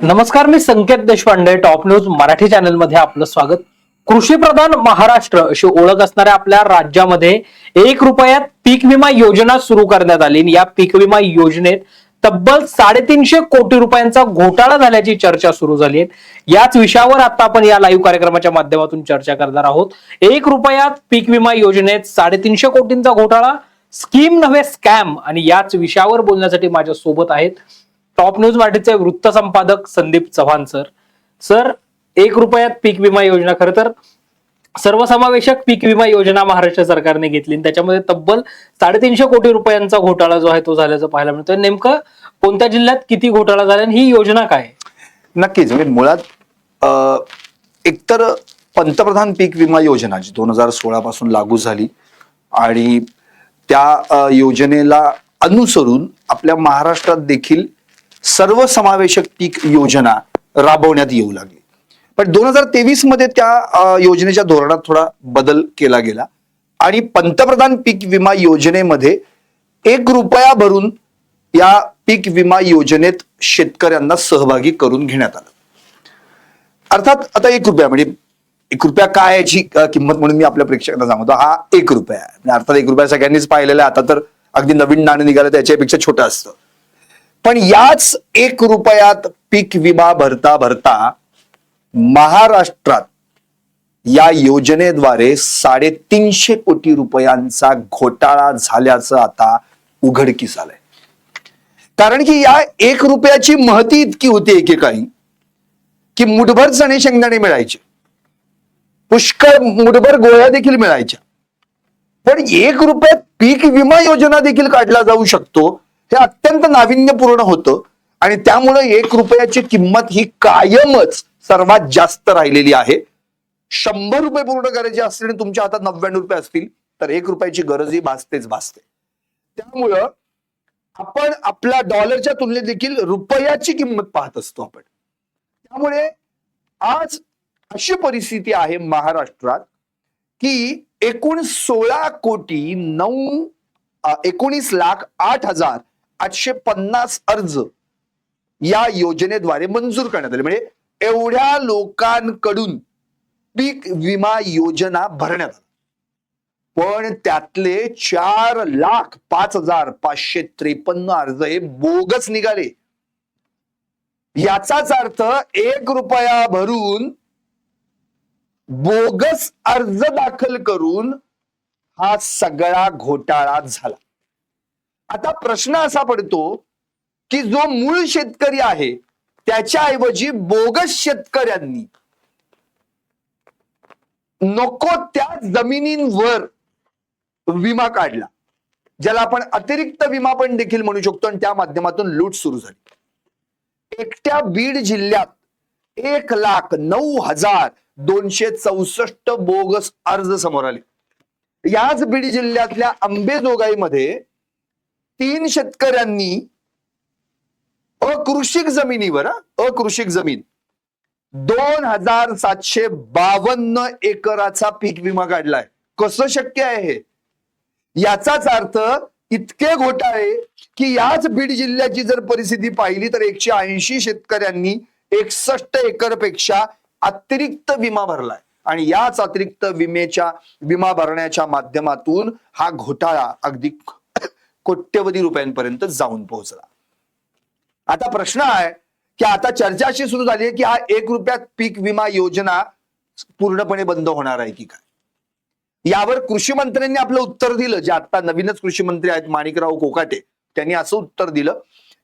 नमस्कार मी Sanket Deshpande top news Marathi चॅनलमध्ये आपलं स्वागत. कृषी प्रधान महाराष्ट्र अशी ओळख असणाऱ्या आपल्या राज्यामध्ये एक रुपयात पीक विमा योजना सुरू करण्यात आली. या पीक विमा योजनेत तब्बल साडेतीनशे कोटी रुपयांचा घोटाळा झाल्याची चर्चा सुरू झाली आहे. याच विषयावर आता आपण या लाईव्ह कार्यक्रमाच्या माध्यमातून चर्चा करणार आहोत. एक रुपयात पीक विमा योजनेत साडेतीनशे कोटींचा घोटाळा स्कीम नव्हे स्कॅम. आणि याच विषयावर बोलण्यासाठी माझ्या सोबत आहेत टॉप न्यूज मराठीचे वृत्त संपादक संदीप चव्हाण सर. सर एक रुपयात पीक विमा योजना खरं तर सर्वसमावेशक पीक विमा योजना महाराष्ट्र सरकारने घेतली आणि त्याच्यामध्ये तब्बल साडेतीनशे कोटी रुपयांचा घोटाळा जो आहे तो झाल्याचं पाहायला मिळतोय. नेमकं कोणत्या जिल्ह्यात किती घोटाळा झाला आणि ही योजना काय आहे? नक्कीच. म्हणजे मुळात एकतर पंतप्रधान पीक विमा योजना जी दोन हजार सोळा पासून लागू झाली आणि त्या योजनेला अनुसरून आपल्या महाराष्ट्रात देखील सर्वसमावेशक पीक योजना राबवण्यात येऊ लागली. पण दोन हजार तेवीसमध्ये त्या योजनेच्या धोरणात थोडा बदल केला गेला. आणि पंतप्रधान पीक विमा योजनेमध्ये एक रुपया भरून या पीक विमा योजनेत शेतकऱ्यांना सहभागी करून घेण्यात आलं. अर्थात आता एक रुपया म्हणजे एक रुपया काय याची किंमत म्हणून मी आपल्या प्रेक्षकांना सांगतो हा एक रुपया आहे. म्हणजे अर्थात एक रुपया सगळ्यांनीच पाहिलेला आहे. आता तर अगदी नवीन नाणं निघालं त्याच्यापेक्षा छोटं असतं. पण याच एक रुपयात पीक विमा भरता भरता महाराष्ट्रात या योजनेद्वारे साडेतीनशे कोटी रुपयांचा घोटाळा झाल्याचं आता उघडकीस आलंय कारण की या एक रुपयाची महती इतकी होती एकेकाळी की मुठभर चणे शेंगदाणे मिळायचे. पुष्कळ मुठभर गोळ्या देखील मिळायच्या. पण एक रुपयात पीक विमा योजना देखील काढला जाऊ शकतो हे अत्यंत नाविन्यपूर्ण होतं. आणि त्यामुळे एक रुपयाची किंमत ही कायमच सर्वात जास्त राहिलेली आहे. शंभर रुपये पूर्ण करायचे असतील आणि तुमच्या हातात नव्याण्णव रुपये असतील तर एक रुपयाची गरजही भासतेच भासते. त्यामुळं आपण आपल्या डॉलरच्या तुलनेत देखील रुपयाची किंमत पाहत असतो आपण. त्यामुळे आज अशी परिस्थिती आहे महाराष्ट्रात की एकूण सोळा कोटी नऊ एकोणीस लाख आठ हजार आठशे पन्नास अर्ज या योजनेद्वारे मंजूर करण्यात आले. म्हणजे एवढ्या लोकांकडून पीक विमा योजना भरण्यात आली. पण त्यातले चार लाख पाच हजार पाचशे त्रेपन्न अर्ज हे बोगस निघाले. याचाच अर्थ एक रुपया भरून बोगस अर्ज दाखल करून हा सगळा घोटाळा झाला. आता प्रश्न असा पडतो की जो मूळ शेतकरी आहे त्याच्याऐवजी बोगस शेतकऱ्यांनी नको त्या जमिनींवर विमा काढला ज्याला आपण अतिरिक्त विमा पण देखील म्हणू शकतो आणि त्या माध्यमातून लूट सुरू झाली. एकट्या बीड जिल्ह्यात एक लाख नऊ हजार दोनशे चौसष्ट बोगस अर्ज समोर आले. याच बीड जिल्ह्यातल्या अंबेजोगाईमध्ये तीन शेतकऱ्यांनी अकृषिक जमिनीवर अकृषिक जमीन दोन हजार सातशे बावन्न एकराचा पीक विमा काढलाय. कसं शक्य आहे हे? याचाच अर्थ इतके घोटाळे की याच बीड जिल्ह्याची जर परिस्थिती पाहिली तर एकशे ऐंशी शेतकऱ्यांनी एकसष्ट एकरपेक्षा अतिरिक्त विमा भरलाय. आणि याच अतिरिक्त विमेच्या विमा भरण्याच्या माध्यमातून हा घोटाळा अगदी कोट्यवधी रुपयांपर्यंत जाऊन पोहोचला. आता प्रश्न आहे की आता चर्चा अशी सुरू झाली आहे की हा एक रुपयात पीक विमा योजना पूर्णपणे बंद होणार आहे की काय? यावर कृषी मंत्र्यांनी आपलं उत्तर दिलं जे आता नवीनच कृषी मंत्री आहेत माणिकराव कोकाटे त्यांनी असं उत्तर दिलं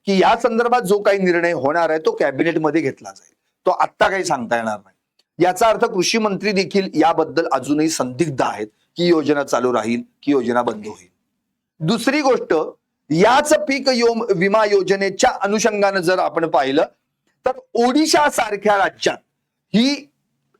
की या संदर्भात जो काही निर्णय होणार आहे तो कॅबिनेटमध्ये घेतला जाईल. तो आत्ता काही सांगता येणार नाही. याचा अर्थ कृषी मंत्री देखील याबद्दल अजूनही संदिग्ध आहेत की योजना चालू राहील की योजना बंद होईल. दुसरी गोष्ट याच पीक यो विमा योजनेच्या अनुषंगानं जर आपण पाहिलं तर ओडिशा सारख्या राज्यात ही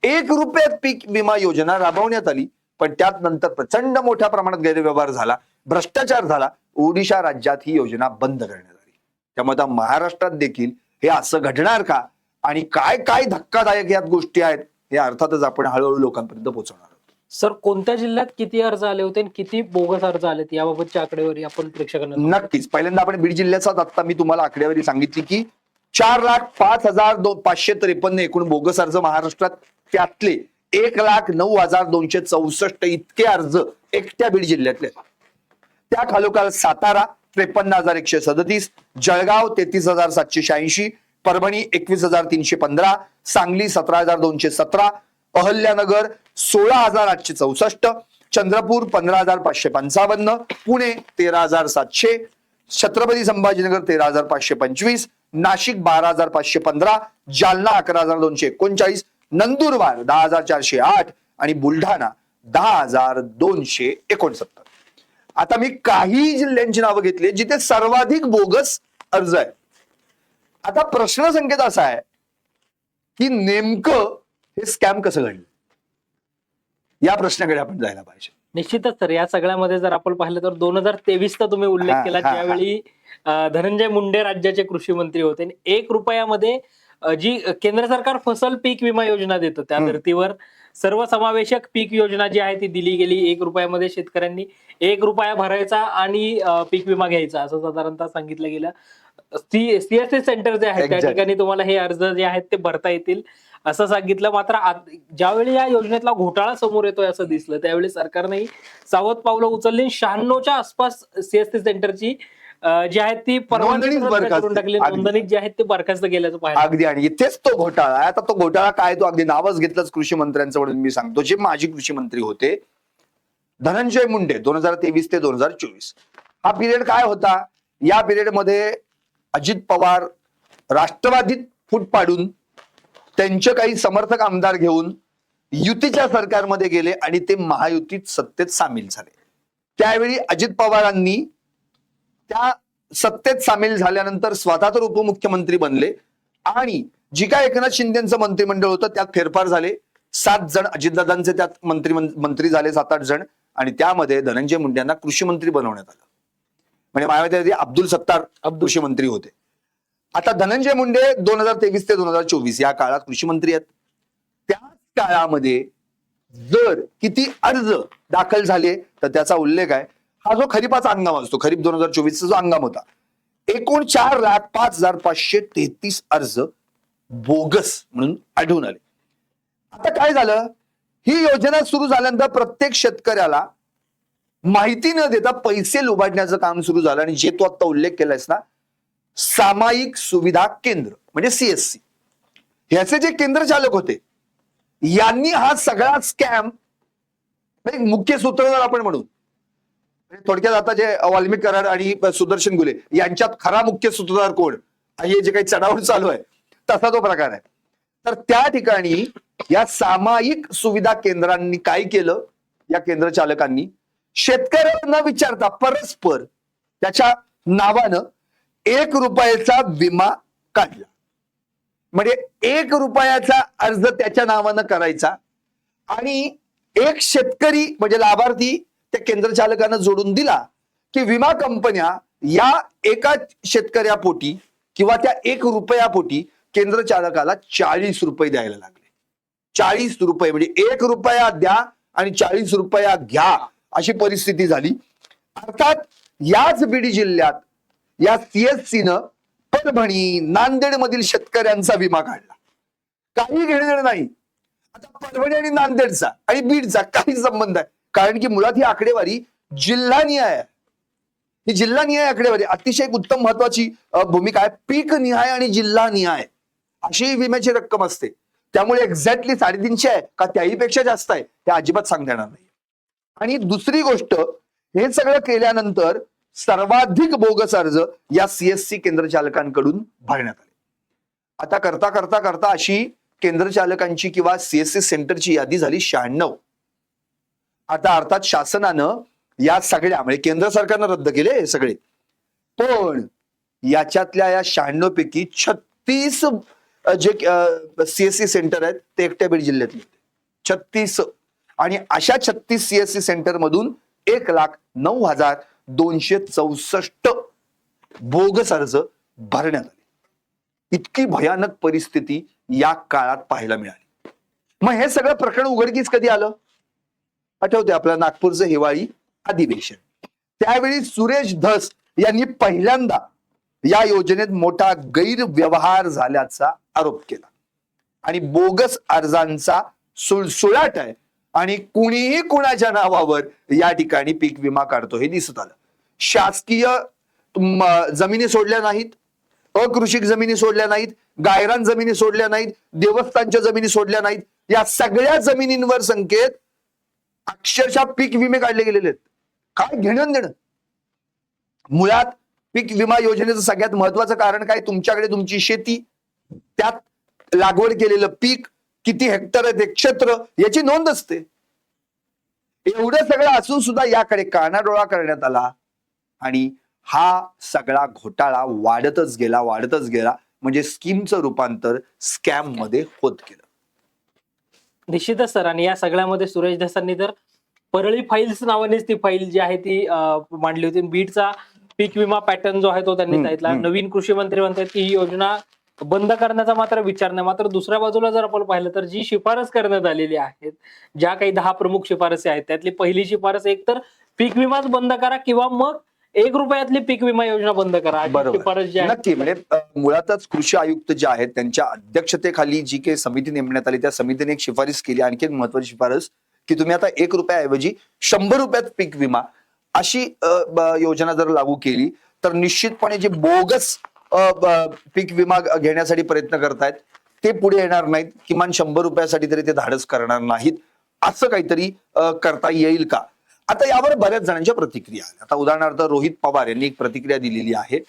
एक रुपयात पीक विमा योजना राबवण्यात आली पण त्यात नंतर प्रचंड मोठ्या प्रमाणात गैरव्यवहार झाला भ्रष्टाचार झाला ओडिशा राज्यात ही योजना बंद करण्यात आली. त्यामुळे आता महाराष्ट्रात देखील हे असं घडणार का? आणि काय काय धक्कादायक यात गोष्टी आहेत हे अर्थातच आपण हळूहळू लोकांपर्यंत पोहोचवणार सर कोणत्या जिल्ह्यात किती अर्ज आले होते आणि किती बोगस अर्ज आलेत याबाबतच्या आकडेवारी आपण प्रेक्षकांना नक्कीच. पहिल्यांदा आपण बीड जिल्ह्याचाच आता मी तुम्हाला आकडेवारी सांगितली की चार लाख पाच हजार दोन पाचशे त्रेपन्न एकूण बोगस अर्ज महाराष्ट्रात त्यातले एक लाख नऊ हजार दोनशे चौसष्ट इतके अर्ज एकट्या बीड जिल्ह्यातले त्या खालोखाल सातारा त्रेपन्न हजार एकशे सदतीस जळगाव तेहतीस हजार सातशे शहाऐंशी परभणी एकवीस हजार तीनशे पंधरा सांगली सतरा हजार दोनशे सतरा अहल्यानगर सोळा हजार आठशे चौसष्ट चंद्रपूर पंधरा हजार पाचशे पंचावन्न पुणे तेरा हजार सातशे छत्रपती संभाजीनगर तेरा हजार पाचशे पंचवीस नाशिक बारा हजार पाचशे पंधरा जालना अकरा हजार दोनशे एकोणचाळीस नंदुरबार दहा हजार चारशे आठ आणि बुलढाणा दहा हजार दोनशे एकोणसत्तर. आता मी काही जिल्ह्यांची नावं घेतली जिथे सर्वाधिक बोगस अर्ज आहे. आता प्रश्न संकेत असा आहे की नेमकं हे स्कॅम कसं घडलं या प्रश्नाकडे आपण जायला पाहिजे निश्चितच सर या सगळ्यामध्ये जर आपण पाहिलं तर दोन हजार तेवीसचा तुम्ही उल्लेख केला. ज्यावेळी अं, धनंजय मुंडे राज्याचे कृषी मंत्री होते आणि एक रुपयामध्ये जी केंद्र सरकार फसल पीक विमा योजना देतं त्या. धर्तीवर सर्वसमावेशक पीक योजना जी आहे ती दिली गेली एक रुपयामध्ये शेतकऱ्यांनी एक रुपया भरायचा आणि पीक विमा घ्यायचा असं साधारणतः सांगितलं गेलं सीएससी सेंटर जे आहेत त्या. ठिकाणी तुम्हाला हे अर्ज जे आहेत ते भरता येतील असं सांगितलं मात्र ज्यावेळी या योजनेतला घोटाळा समोर येतोय असं दिसलं त्यावेळी सरकारने सावध पावलं उचलली शहाण्णवच्या आसपास सीएससी सेंटरची जी आहेत ती परवानगी. करून टाकली. नोंदणीत जी आहेत ते बरखास्त केल्याचं पाहिजे अगदी. आणि इथेच तो घोटाळा आता तो घोटाळा काय तो अगदी नावच घेतलंच कृषी मंत्र्यांचं म्हणून मी सांगतो. जे माजी कृषी मंत्री होते धनंजय मुंडे दोन हजार तेवीस ते दोन हजार चोवीस. हा पिरियड काय होता? या पिरियडमध्ये अजित पवार राष्ट्रवादीत फूट पाडून त्यांचे काही समर्थक आमदार घेऊन युतीच्या सरकारमध्ये गेले आणि ते महायुतीत सत्तेत सामील झाले. त्यावेळी अजित पवारांनी त्या सत्तेत सामील झाल्यानंतर स्वतः तर उपमुख्यमंत्री बनले आणि जी काय एकनाथ शिंदेचं मंत्रिमंडळ होतं त्यात फेरफार झाले. सात जण अजितदादांचे त्यात मंत्री मंत्री झाले सात आठ जण आणि त्यामध्ये धनंजय मुंडे यांना कृषी मंत्री बनवण्यात आलं. म्हणजे मायावती अब्दुल सत्तार कृषी मंत्री होते. आता धनंजय मुंडे दोन हजार तेवीस ते दोन हजार चोवीस या काळात कृषी मंत्री आहेत. त्याच काळामध्ये जर किती अर्ज दाखल झाले तर त्याचा उल्लेख आहे. हा जो खरीपाचा हंगाम असतो खरीप दोन हजार चोवीसचा जो हंगाम होता एकूण चार लाख पाच हजार पाचशे तेहतीस अर्ज बोगस म्हणून आढळून आले. आता काय झालं? ही योजना सुरू झाल्यानंतर प्रत्येक शेतकऱ्याला माहिती न देता पैसे लुबाडण्याचं काम सुरू झालं. आणि जे तू आता उल्लेख केलायस ना सामायिक सुविधा केंद्र म्हणजे सीएससी ह्याचे जे केंद्र चालक होते यांनी हा सगळा स्कॅम मुख्य सूत्रधार आपण म्हणू. म्हणजे थोडक्यात आता जे वाल्मिक कराड आणि सुदर्शन गुले यांच्यात खरा मुख्य सूत्रधार कोण? हे जे काही चढावड चालू आहे तसा तो प्रकार आहे. तर त्या ठिकाणी या सामायिक सुविधा केंद्रांनी काय केलं? या केंद्र चालकांनी शेतकऱ्याला न विचारता परस्पर त्याच्या नावानं एक रुपयाचा विमा काढला. म्हणजे एक रुपयाचा अर्ज त्याच्या नावानं करायचा आणि एक शेतकरी म्हणजे लाभार्थी त्या केंद्र चालकानं जोडून दिला की विमा कंपन्या या एका शेतकऱ्यापोटी किंवा त्या एक रुपयापोटी केंद्र चालकाला चाळीस रुपये द्यायला लागले. चाळीस रुपये म्हणजे एक रुपया द्या आणि चाळीस रुपया घ्या अशी परिस्थिती झाली. अर्थात याच बीड जिल्ह्यात या सीएससी न परभणी नांदेड मधील शेतकऱ्यांचा विमा काढला. काही घेणं देणं नाही. आता परभणी आणि नांदेडचा आणि बीडचा काही संबंध आहे. कारण की मुळात ही आकडेवारी जिल्हानिहाय आहे. ही जिल्हानिहाय आकडेवारी अतिशय उत्तम महत्वाची भूमिका आहे. पीक निहाय आणि जिल्हा निहाय अशी विम्याची रक्कम असते. त्यामुळे एक्झॅक्टली साडेतीनशे आहे का त्याही पेक्षा जास्त आहे हे अजिबात सांगता येणार नाही. आणि दुसरी गोष्ट हे सगळं केल्यानंतर सर्वाधिक बोगस अर्ज या सीएससी केंद्र चालकांकडून भरण्यात आले. आता करता करता करता अशी केंद्र चालकांची किंवा सीएससी सेंटरची यादी झाली शहाण्णव. आता अर्थात शासनानं या सगळ्या म्हणजे केंद्र सरकारनं रद्द केले हे सगळे. पण याच्यातल्या या शहाण्णव पैकी छत्तीस जे सीएससी सेंटर आहेत ते एकट्या बीड जिल्ह्यातले छत्तीस. आणि अशा छत्तीस सीएससी सेंटर मधून एक लाख नऊ हजार दोनशे चौसष्ट बोगस अर्ज भरण्यात आले. इतकी भयानक परिस्थिती या काळात पाहायला मिळाली. मग हे सगळं प्रकरण उघडकीच कधी आलं? आठवते आपलं नागपूरचं हिवाळी अधिवेशन. त्यावेळी सुरेश धस यांनी पहिल्यांदा या योजनेत मोठा गैरव्यवहार झाल्याचा आरोप केला. आणि बोगस अर्जांचा सुळसुळाट आहे. आणि कुणीही कुणाच्या नावावर या ठिकाणी पीक विमा काढतो हे दिसत आलं. शासकीय जमिनी सोडल्या नाहीत अकृषिक जमिनी सोडल्या नाहीत गायरान जमिनी सोडल्या नाहीत देवस्थानच्या जमिनी सोडल्या नाहीत या सगळ्या जमिनींवर संकेत अक्षरशः पीक विमे काढले गेलेले आहेत. काय घेणं देणं? मुळात पीक विमा योजनेचं सगळ्यात महत्वाचं कारण काय? तुमच्याकडे तुमची शेती त्यात लागवड केलेलं पीक किती हेक्टर आहे ते क्षेत्र याची नोंद असते. एवढं सगळं असून सुद्धा याकडे कानाडोळा करण्यात आला. आणि हा सगळा घोटाळा वाढतच गेला वाढतच गेला. म्हणजे स्कीमचं रूपांतर स्कॅममध्ये होत गेलं. निश्चितच सर. आणि या सगळ्यामध्ये सुरेश धसांनी तर परळी फाईल्स नावानेच ती फाईल जी आहे ती मांडली होती. बीडचा पीक विमा पॅटर्न जो आहे तो त्यांनी सांगितला. नवीन कृषी मंत्री म्हणतात की ही योजना बंद करण्याचा मात्र विचार नाही. मात्र दुसऱ्या बाजूला जर आपण पाहिलं तर जी शिफारस करण्यात आलेली आहे ज्या काही दहा प्रमुख शिफारसी आहेत त्यातली पहिली शिफारस एक तर पीक विमाच बंद करा किंवा मग एक रुपयातली पीक विमा योजना बंद करा. बरोबर. शिफारस जी आहे. नक्की म्हणजे मुळातच कृषी आयुक्त जे आहेत त्यांच्या अध्यक्षतेखाली जी काही समिती नेमण्यात आली त्या समितीने एक शिफारस केली आणखी एक महत्वाची शिफारस की तुम्ही आता एक रुपयाऐवजी शंभर रुपयात पीक विमा अशी योजना जर लागू केली तर निश्चितपणे जे बोगस पीक विमा घेण्यासाठी प्रयत्न करतायत. ते पुढे येणार नाहीत. किमान शंभर रुपयासाठी तरी ते धाडस करणार नाहीत. असं काहीतरी करता येईल का? आता यावर बऱ्याच जणांच्या प्रतिक्रिया आता उदाहरणार्थ रोहित पवार यांनी एक प्रतिक्रिया दिलेली आहे.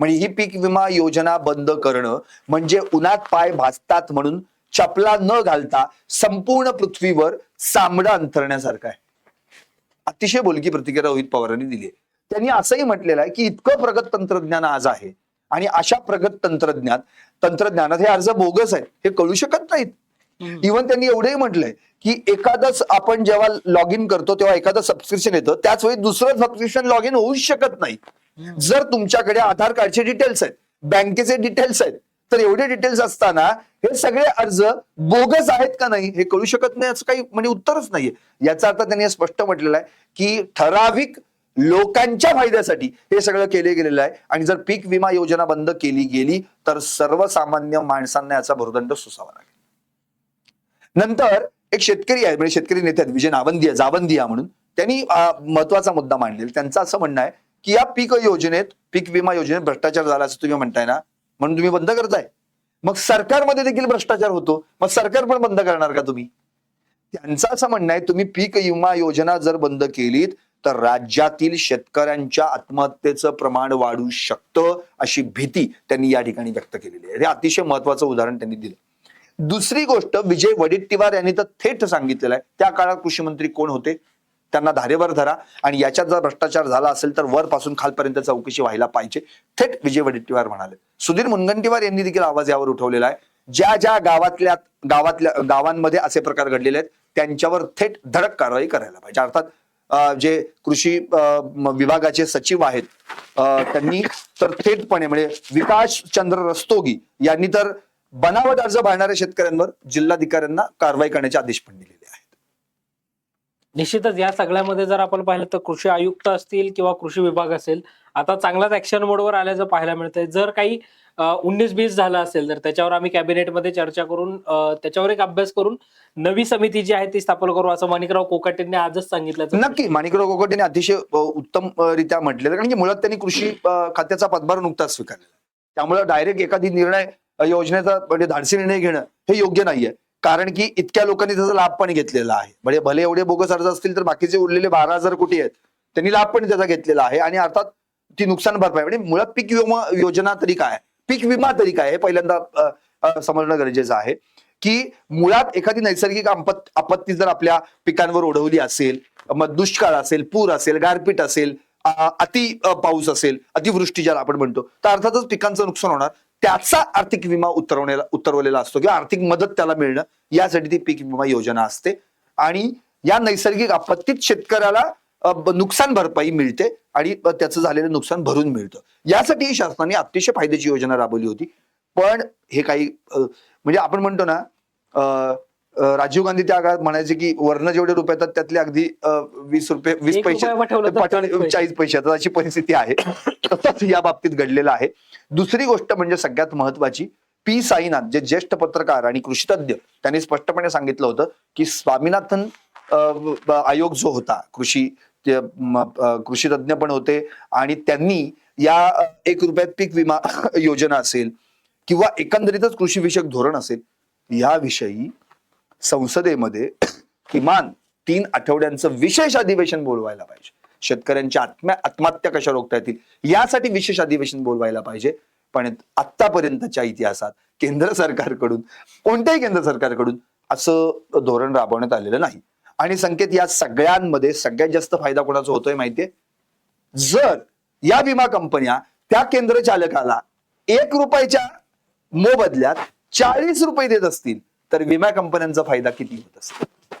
म्हणजे ही पीक विमा योजना बंद करणं म्हणजे उन्हात पाय भाजतात म्हणून चपला न घालता संपूर्ण पृथ्वीवर सामडा अंथरण्यासारखं आहे. अतिशय बोलकी प्रतिक्रिया रोहित पवारांनी दिली त्यांनी असंही म्हटलेलं आहे की इतकं प्रगत तंत्रज्ञान आज आहे. आणि अशा प्रगत तंत्रज्ञान तंत्रज्ञानात हे अर्ज बोगस आहेत हे कळू शकत नाहीत. इव्हन त्यांनी एवढंही म्हटलंय की एखादंच आपण जेव्हा लॉग इन करतो तेव्हा एखादं सबस्क्रिप्शन येतं त्याच वेळी दुसरं सबस्क्रिप्शन लॉग इन होऊच शकत नाही. जर तुमच्याकडे आधार कार्डचे डिटेल्स आहेत बँकेचे डिटेल्स आहेत तर एवढे डिटेल्स असताना हे सगळे अर्ज बोगस आहेत का नाही हे कळू शकत नाही असं काही म्हणजे उत्तरच नाहीये. याचा अर्थ त्यांनी हे स्पष्ट म्हटलेलं आहे की ठराविक लोकांच्या फायद्यासाठी हे सगळं केले गेलेलं आहे. आणि जर पीक विमा योजना बंद केली गेली तर सर्वसामान्य माणसांना याचा भुर्दंड सोसावा लागेल. नंतर एक शेतकरी आहे म्हणजे शेतकरी नेते आहेत विजय नावंदिया जावंदिया म्हणून. त्यांनी महत्त्वाचा मुद्दा मांडलेला. त्यांचं असं म्हणणं आहे की या पीक योजनेत पीक विमा योजनेत भ्रष्टाचार झाला असं तुम्ही म्हणताय ना? म्हणून तुम्ही बंद करताय. मग सरकारमध्ये देखील भ्रष्टाचार होतो. मग सरकार पण बंद करणार का तुम्ही? त्यांचं असं म्हणणं आहे तुम्ही पीक विमा योजना जर बंद केलीत तर राज्यातील शेतकऱ्यांच्या आत्महत्येचं प्रमाण वाढू शकतं अशी भीती त्यांनी या ठिकाणी व्यक्त केलेली आहे. हे अतिशय महत्वाचं उदाहरण त्यांनी दिलं. दुसरी गोष्ट विजय वडेट्टीवार यांनी तर थेट सांगितलेलं आहे. त्या काळात कृषी मंत्री कोण होते? त्यांना धारेवर धरा आणि याच्यात जर भ्रष्टाचार झाला असेल तर वरपासून खालपर्यंत चौकशी व्हायला पाहिजे. थेट विजय वडेट्टीवार म्हणाले. सुधीर मुनगंटीवार यांनी देखील आवाज यावर उठवलेला आहे. ज्या ज्या गावातल्या गावातल्या गावांमध्ये असे प्रकार घडलेले आहेत त्यांच्यावर थेट धडक कारवाई करायला पाहिजे. अर्थात जे कृषी विभागाचे सचिव आहेत त्यांनी तर थेटपणे म्हणजे विकास चंद्र रस्तोगी यांनी तर बनावट अर्ज भरणाऱ्या शेतकऱ्यांवर जिल्हाधिकाऱ्यांना कारवाई करण्याचे आदेश पण दिले निश्चितच या सगळ्यामध्ये जर आपण पाहिलं तर कृषी आयुक्त असतील किंवा कृषी विभाग असेल आता चांगलाच ऍक्शन मोडवर आल्याचं पाहायला मिळतंय. जर काही उन्नीस बीस झालं असेल तर त्याच्यावर आम्ही कॅबिनेटमध्ये चर्चा करून त्याच्यावर एक अभ्यास करून नवी समिती जी आहे ती स्थापन करू असं माणिकराव कोकाटेंनी आजच सांगितलं नक्की. माणिकराव कोकटेने अतिशय उत्तम रित्या म्हटलेलं. कारण की मुळात त्यांनी कृषी खात्याचा पदभार नुकताच स्वीकारलेला त्यामुळे डायरेक्ट एखादी निर्णय योजनेचा म्हणजे धाडसी निर्णय घेणं हे योग्य नाहीये. कारण की इतक्या लोकांनी त्याचा लाभ पण घेतलेला आहे. म्हणजे भले एवढे बोगस अर्ज असतील तर बाकीचे उरलेले बारा हजार कोटी आहेत त्यांनी लाभ पण त्याचा घेतलेला आहे आणि अर्थात ती नुकसान भरपाई. म्हणजे मुळात पीक विमा योजना तरी काय? पीक विमा तरी काय? हे पहिल्यांदा समजणं गरजेचं आहे. की मुळात एखादी नैसर्गिक आपत्ती जर आपल्या पिकांवर ओढवली असेल मग दुष्काळ असेल पूर असेल गारपीट असेल अति पाऊस असेल अतिवृष्टी ज्याला आपण म्हणतो तर अर्थातच पिकांचं नुकसान होणार. त्याचा आर्थिक विमा उतरवण्याला उतरवलेला असतो किंवा आर्थिक मदत त्याला मिळणं यासाठी ती पीक विमा योजना असते. आणि या नैसर्गिक आपत्तीत शेतकऱ्याला नुकसान भरपाई मिळते आणि त्याचं झालेलं नुकसान भरून मिळतं. यासाठी शासनाने अतिशय फायद्याची योजना राबवली होती. पण हे काही म्हणजे आपण म्हणतो ना अं, राजीव गांधी त्या काळात म्हणायचे की वर्ण जेवढे रुपये येतात त्यातले अगदी वीस रुपये वीस पैसे चाळीस पैसे. येतात अशी परिस्थिती आहे. तसंच या बाबतीत घडलेलं आहे. दुसरी गोष्ट म्हणजे सगळ्यात महत्वाची पी साईनाथ जे ज्येष्ठ पत्रकार आणि कृषीतज्ञ त्यांनी स्पष्टपणे सांगितलं होतं की स्वामीनाथन आयोग जो होता कृषी कृषी तज्ञ पण होते आणि त्यांनी या एक रुपयात पीक विमा योजना असेल किंवा एकंदरीतच कृषी विषयक धोरण असेल याविषयी संसदेमध्ये किमान तीन आठवड्यांचं विशेष अधिवेशन बोलवायला पाहिजे. शेतकऱ्यांच्या आत्म्या आत्महत्या कशा रोखता येतील यासाठी विशेष अधिवेशन बोलवायला पाहिजे. पण आतापर्यंतच्या इतिहासात केंद्र सरकारकडून कोणत्याही केंद्र सरकारकडून असं धोरण राबवण्यात आलेलं नाही. आणि संकेत या सगळ्यांमध्ये सगळ्यात जास्त फायदा कोणाचा होतोय माहितीये? जर या विमा कंपन्या त्या केंद्र चालकाला एक रुपयाच्या मोबदल्यात चाळीस रुपये देत असतील तर विमा कंपन्यांचा फायदा किती होत असेल?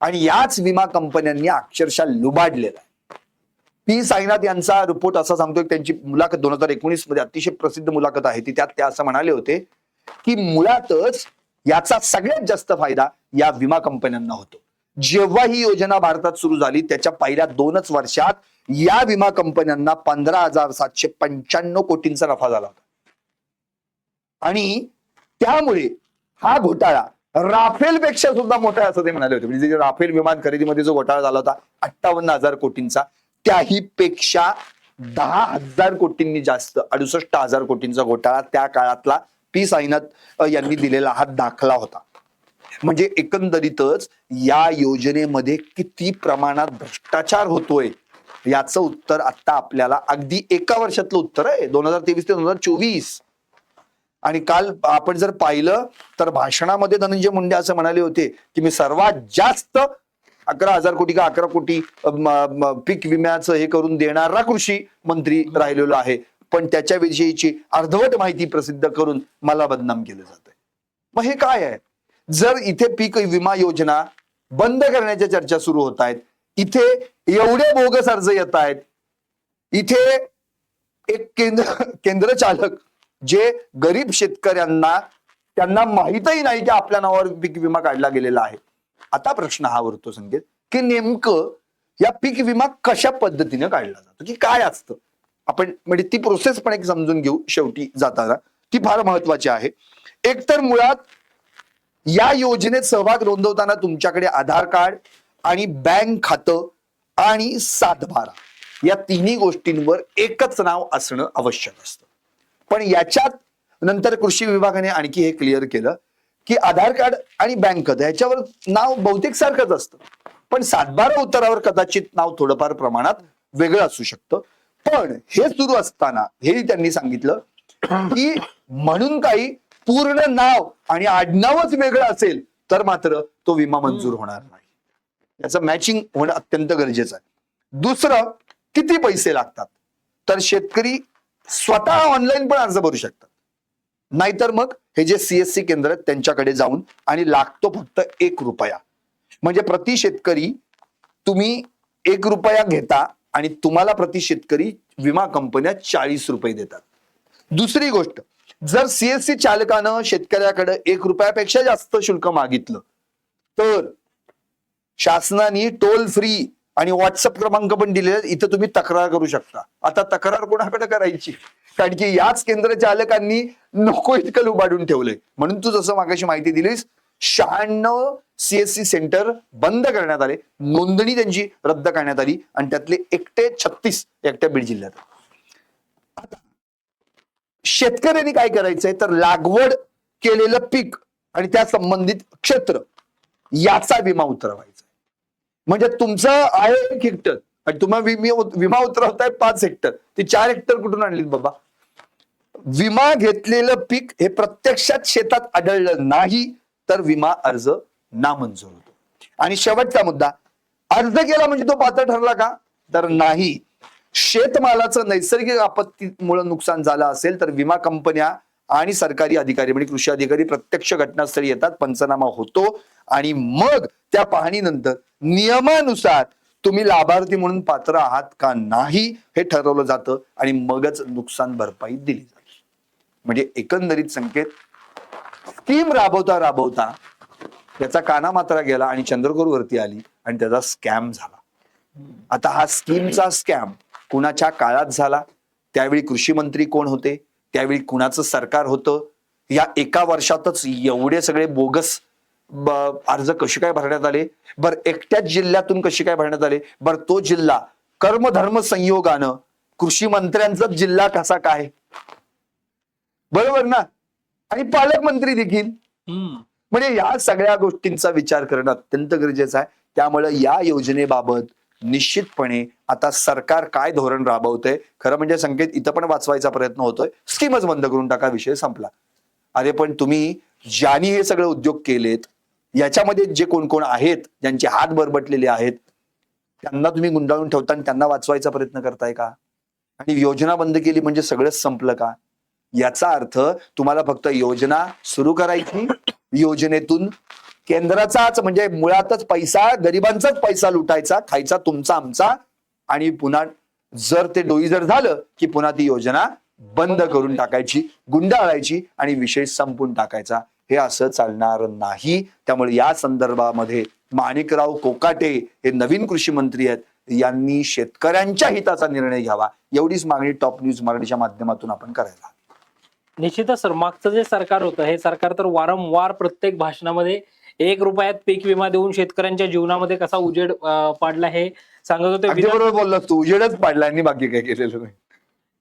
आणि याच विमा कंपन्यांनी अक्षरशः लुबाडलेला आहे. पी. साईनाथ यांचा रिपोर्ट असा सांगतोय त्यांची मुलाखत दोन हजार एकोणीसमध्ये अतिशय प्रसिद्ध मुलाखत आहे ती त्यात ते असं म्हणाले होते की मुळातच याचा सगळ्यात जास्त फायदा या विमा कंपन्यांना होतो. जेव्हा ही योजना भारतात सुरू झाली त्याच्या पहिल्या दोनच वर्षात या विमा कंपन्यांना पंधरा हजार सातशे पंच्याण्णव कोटींचा नफा झाला होता. आणि त्यामुळे हा घोटाळा. राफेल पेक्षा सुद्धा मोठा असं ते म्हणाले होते. म्हणजे राफेल विमान खरेदीमध्ये जो घोटाळा झाला होता अठ्ठावन्न हजार कोटींचा त्याही पेक्षा दहा हजार कोटींनी जास्त अडुसष्ट हजार कोटींचा घोटाळा त्या काळातला पी साईनाथ यांनी दिलेला हा दाखला होता. म्हणजे एकंदरीतच या योजनेमध्ये किती प्रमाणात भ्रष्टाचार होतोय याचं उत्तर आता आपल्याला अगदी एका वर्षातलं उत्तर आहे. दोन हजार तेवीस ते दोन हजार चोवीस. आणि काल आपण जर पाहिलं तर भाषणामध्ये धनंजय मुंडे असं म्हणाले होते की मी सर्वात जास्त अकरा हजार कोटी का अकरा कोटी पीक विम्याचं हे करून देणारा कृषी मंत्री राहिलेलो आहे. पण त्याच्याविषयीची अर्धवट माहिती प्रसिद्ध करून मला बदनाम केलं जात मग हे काय आहे? जर इथे पीक विमा योजना बंद करण्याच्या चर्चा सुरू होत आहेत इथे एवढे बोगस अर्ज येत आहेत इथे एक केंद्र केंद्र चालक जे गरीब शेतकऱ्यांना त्यांना माहीतही नाही की आपल्या नावावर पीक विमा काढला गेलेला आहे. आता प्रश्न हा उरतो संकेत की नेमकं या पीक विमा कशा पद्धतीने काढला जातो? की काय असतं? आपण म्हणजे ती प्रोसेस पण एक समजून घेऊ शेवटी जाताना. ती फार महत्वाची आहे. एकतर मुळात या योजनेत सहभाग नोंदवताना तुमच्याकडे आधार कार्ड आणि बँक खातं आणि सातबारा या तिन्ही गोष्टींवर एकच नाव असणं आवश्यक असतं. पण याच्यात नंतर कृषी विभागाने आणखी हे क्लिअर केलं की आधार कार्ड आणि बँक खातं ह्याच्यावर नाव बहुतेक सारखंच असतं. पण सातबारा उतारावर कदाचित नाव थोडंफार प्रमाणात वेगळं असू शकतं. पण हे सुरू असताना हे त्यांनी सांगितलं की म्हणून काही पूर्ण नाव आणि आडनावच वेगळं असेल तर मात्र तो विमा मंजूर होणार नाही. याचं मॅचिंग होणं अत्यंत गरजेचं आहे. दुसरं किती पैसे लागतात? तर शेतकरी स्वतः ऑनलाईन पण अर्ज भरू शकतात. नाहीतर मग हे जे सीएससी केंद्र आहेत त्यांच्याकडे जाऊन आणि लागतो फक्त एक रुपया. म्हणजे प्रति शेतकरी तुम्ही एक रुपया घेता आणि तुम्हाला प्रति शेतकरी विमा कंपन्या चाळीस रुपये देतात. दुसरी गोष्ट जर सीएससी चालकानं शेतकऱ्याकडे एक रुपयापेक्षा जास्त शुल्क मागितलं तर शासनाने टोल फ्री आणि व्हॉट्सअप क्रमांक पण दिलेले इथं तुम्ही तक्रार करू शकता. आता तक्रार कोणाकडे करायची? कारण की याच केंद्र चालकांनी नको इतकं लुबाडून ठेवलंय. म्हणून तू जसं मागाशी माहिती दिलीस शहाण्णव सीएससी सेंटर बंद करण्यात आले. नोंदणी त्यांची रद्द करण्यात आली आणि त्यातले एकटे छत्तीस एकट्या बीड जिल्ह्यात. शेतकऱ्यांनी काय करायचंय? तर लागवड केलेलं पीक आणि त्या संबंधित क्षेत्र याचा विमा उतरवायचा. म्हणजे तुमचं आहे एक हेक्टर. आणि तुम्हाला विमा उतरवताय पाच हेक्टर. ती चार हेक्टर कुठून आणलीत बाबा? विमा घेतलेलं पीक हे प्रत्यक्षात शेतात आढळलं नाही तर विमा अर्ज नामंजूर होतो. आणि शेवटचा मुद्दा अर्ज केला म्हणजे तो पात्र ठरला का? तर नाही. शेतमालाचं नैसर्गिक आपत्तीमुळे नुकसान झालं असेल तर विमा कंपन्या आणि सरकारी अधिकारी म्हणजे कृषी अधिकारी प्रत्यक्ष घटनास्थळी येतात पंचनामा होतो आणि मग त्या पाहणीनंतर नियमानुसार तुम्ही लाभार्थी म्हणून पात्र आहात का नाही हे ठरवलं जातं आणि मगच नुकसान भरपाई दिली जाते. म्हणजे एकंदरीत संकेत स्कीम राबवता राबवता त्याचा काना मात्रा गेला आणि चंद्रकोर वरती आली आणि त्याचा स्कॅम झाला. आता हा स्कीमचा स्कॅम कुणाच्या काळात झाला? त्यावेळी कृषी मंत्री कोण होते? त्यावेळी कुणाचं सरकार होतं? या एका वर्षातच एवढे सगळे बोगस अर्ज कसे काय भरण्यात आले? बर एकट्याच जिल्ह्यातून कसे काय भरण्यात आले? बर तो जिल्हा कर्मधर्म संयोगानं कृषी मंत्र्यांचाच जिल्हा कसा काय? बरोबर ना? आणि पालकमंत्री देखील. हम्म. म्हणजे या सगळ्या गोष्टींचा विचार करणं अत्यंत गरजेचं आहे. त्यामुळे या योजनेबाबत निश्चितपणे आता सरकार काय धोरण राबवतंय? खरं म्हणजे संकेत इथं पण वाचवायचा प्रयत्न होतोय. स्कीमच बंद करून टाका विषय संपला. अरे पण तुम्ही ज्यांनी हे सगळे उद्योग केलेत याच्यामध्ये जे कोण कोण आहेत ज्यांचे हात बरबटलेले आहेत त्यांना तुम्ही गुंडाळून ठेवता आणि त्यांना वाचवायचा प्रयत्न करताय का? आणि योजना बंद केली म्हणजे सगळंच संपलं का? याचा अर्थ तुम्हाला फक्त योजना सुरू करायची योजनेतून केंद्राचाच म्हणजे मुळातच पैसा गरिबांचाच पैसा लुटायचा खायचा तुमचा आमचा. आणि पुन्हा जर ते डोई जर झालं की पुन्हा ती योजना बंद करून टाकायची गुंडाळायची आणि विषय संपून टाकायचा. हे असं चालणार नाही. त्यामुळे या संदर्भामध्ये माणिकराव कोकाटे हे नवीन कृषी मंत्री आहेत. यांनी शेतकऱ्यांच्या हिताचा निर्णय घ्यावा. एवढीच मागणी टॉप न्यूज मराठीच्या माध्यमातून आपण करायला. निश्चितच सर. मागचं जे सरकार होतं हे सरकार तर वारंवार प्रत्येक भाषणामध्ये एक रुपयात पीक विमा देऊन शेतकऱ्यांच्या जीवनामध्ये कसा उजेड अं, पाडला हे सांगत होते अगदी बरोबर बोललास तू. उजेडच पाडला आणि बाकी काय केलेलं नाही.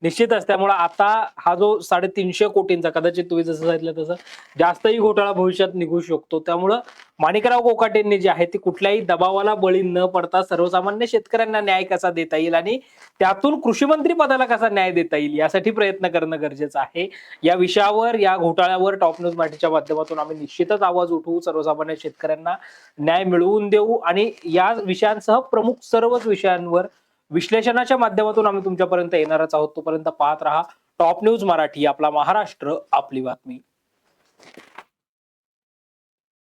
निश्चितच त्यामुळे आता हा जो साडेतीनशे कोटींचा कदाचित तुम्ही जसं सांगितलं तसं जास्तही घोटाळा भविष्यात निघू शकतो. त्यामुळं माणिकराव कोकाटेंनी जे आहे ते कुठल्याही दबावाला बळी न पडता सर्वसामान्य शेतकऱ्यांना न्याय कसा देता येईल आणि त्यातून कृषी मंत्री पदाला कसा न्याय देता येईल यासाठी प्रयत्न करणं गरजेचं आहे. या विषयावर या घोटाळ्यावर टॉप न्यूज मराठीच्या माध्यमातून आम्ही निश्चितच आवाज उठवू सर्वसामान्य शेतकऱ्यांना न्याय मिळवून देऊ आणि या विषयांसह प्रमुख सर्वच विषयांवर विश्लेषणाच्या माध्यमातून आम्ही तुमच्यापर्यंत येणारच आहोत. तोपर्यंत पाहत राहा. टॉप न्यूज मराठी आपला महाराष्ट्र आपली बातमी.